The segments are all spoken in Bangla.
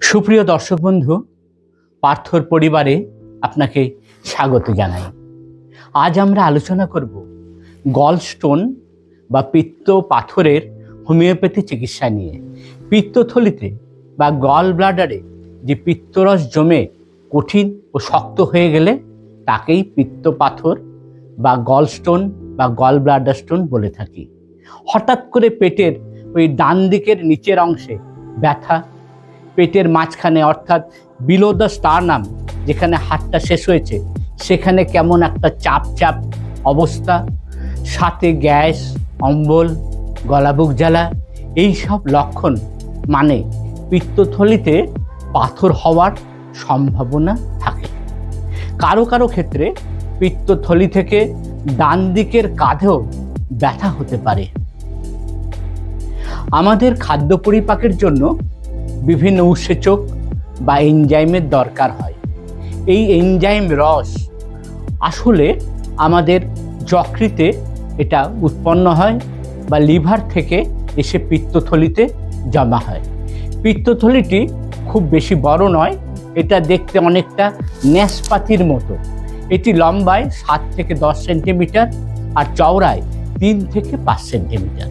সুপ্রিয় দর্শক বন্ধু, পার্থর পরিবারে আপনাকে স্বাগত জানাই। আজ আমরা আলোচনা করব গলস্টোন বা পিত্ত পাথরের হোমিওপ্যাথি চিকিৎসা নিয়ে। পিত্তথলিতে বা গল ব্লাডারে যে পিত্তরস জমে কঠিন ও শক্ত হয়ে গেলে তাকেই পিত্ত পাথর বা গলস্টোন বা গল ব্লাডার স্টোন বলে থাকি। হঠাৎ করে পেটের ওই ডান দিকের নিচের অংশে ব্যথা পেটের মাঝখানে, অর্থাৎ বিলো দ্য স্টারনাম যেখানে হাতটা শেষ হয়েছে, সেখানে কেমন একটা চাপ চাপ অবস্থা, সাথে গ্যাস, অম্বল গলাবুক জ্বালা, এই সব লক্ষণ মানে পিত্তথলিতে পাথর হওয়ার সম্ভাবনা থাকে। কারও কারও ক্ষেত্রে পিত্তথলি থেকে ডান দিকের কাঁধেও ব্যথা হতে পারে। আমাদের খাদ্য পরিপাকের জন্য বিভিন্ন উৎসেচক বা এনজাইমের দরকার হয়। এই এনজাইম রস আসলে আমাদের যকৃতে এটা উৎপন্ন হয় বা লিভার থেকে এসে পিত্তথলিতে জমা হয়। পিত্তথলিটি খুব বেশি বড় নয়, এটা দেখতে অনেকটা ন্যাসপাতির মতো। এটি লম্বায় সাত থেকে দশ সেন্টিমিটার আর চওড়ায় তিন থেকে পাঁচ সেন্টিমিটার।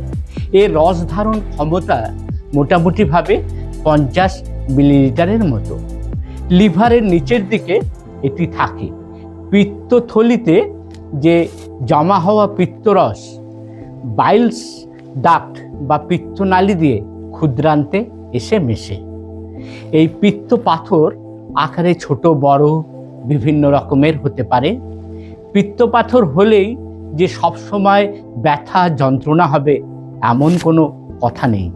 এর রস ধারণ ক্ষমতা মোটামুটিভাবে পঞ্চাশ মিলিলিটারের মতো। লিভারের নিচের দিকে এটি থাকে। পিত্তথলিতে যে জমা হওয়া পিত্তরস, বাইলস, ডাক্ট বা পিত্তনালী দিয়ে ক্ষুদ্রান্তে এসে মেশে। এই পিত্ত পাথর আকারে ছোট, বড়, বিভিন্ন রকমের হতে পারে। পিত্ত পাথর হলেই যে সবসময় ব্যথা, যন্ত্রণা হবে এমন কোনো কথা নেই।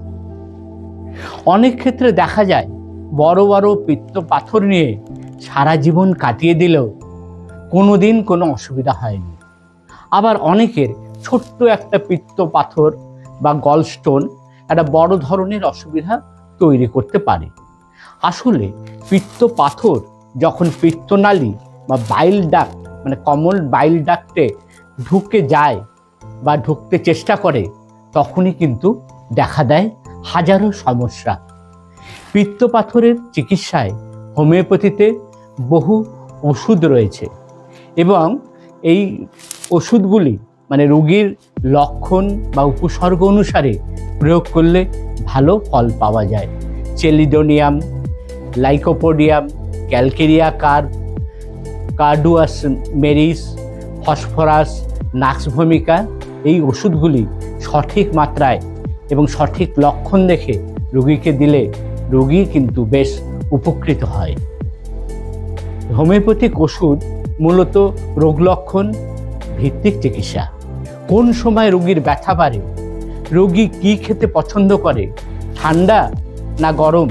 অনেক ক্ষেত্রে দেখা যায়, বড় বড় পিত্ত পাথর নিয়ে সারা জীবন কাটিয়ে দিলেও কোনো দিন কোনো অসুবিধা হয়নি। আবার অনেকের ছোট্ট একটা পিত্ত পাথর বা গলস্টোন একটা বড় ধরনের অসুবিধা তৈরি করতে পারে। আসলে পিত্ত পাথর যখন পিত্তনালী বা বাইল ডাক্ট মানে কমল বাইল ডাক্টে ঢুকে যায় বা ঢুকতে চেষ্টা করে, তখনই কিন্তু দেখা দেয় হাজারো সমস্যা। পিত্তপাথরের চিকিৎসায় হোমিওপ্যাথিতে বহু ওষুধ রয়েছে এবং এই ওষুধগুলি মানে রোগীর লক্ষণ বা উপসর্গ অনুসারে প্রয়োগ করলে ভালো ফল পাওয়া যায়। Chelidonium, lycopodium, calcarea carb carduus Mary's, phosphorus, nux ভূমিকা এই ওষুধগুলি সঠিক মাত্রায় এবং সঠিক লক্ষণ দেখে রুগীকে দিলে রুগী কিন্তু বেশ উপকৃত হয়। হোমিওপ্যাথিক ওষুধ মূলত রোগ লক্ষণ ভিত্তিক চিকিৎসা। কোন সময় রোগীর ব্যথা বাড়ে? রোগী কি খেতে পছন্দ করে? ঠান্ডা না গরম?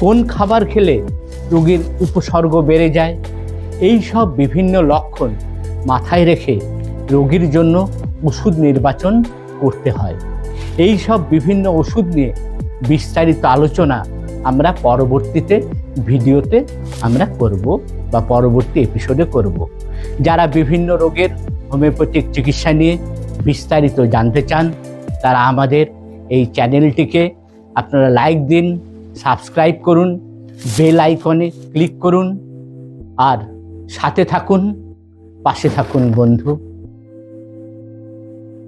কোন খাবার খেলে রোগীর উপসর্গ বেড়ে যায়? এই সব বিভিন্ন লক্ষণ মাথায় রেখে রোগীর জন্য ওষুধ নির্বাচন করতে হয়। এই সব বিভিন্ন ওষুধ নিয়ে বিস্তারিত আলোচনা আমরা পরবর্তীতে ভিডিওতে আমরা করব বা পরবর্তী এপিসোডে করব। যারা বিভিন্ন রোগের হোমিওপ্যাথিক চিকিৎসা নিয়ে বিস্তারিত জানতে চান, তারা আমাদের এই চ্যানেলটিকে আপনারা লাইক দিন সাবস্ক্রাইব করুন বেল আইকনে ক্লিক করুন, আর সাথে থাকুন, পাশে থাকুন বন্ধু।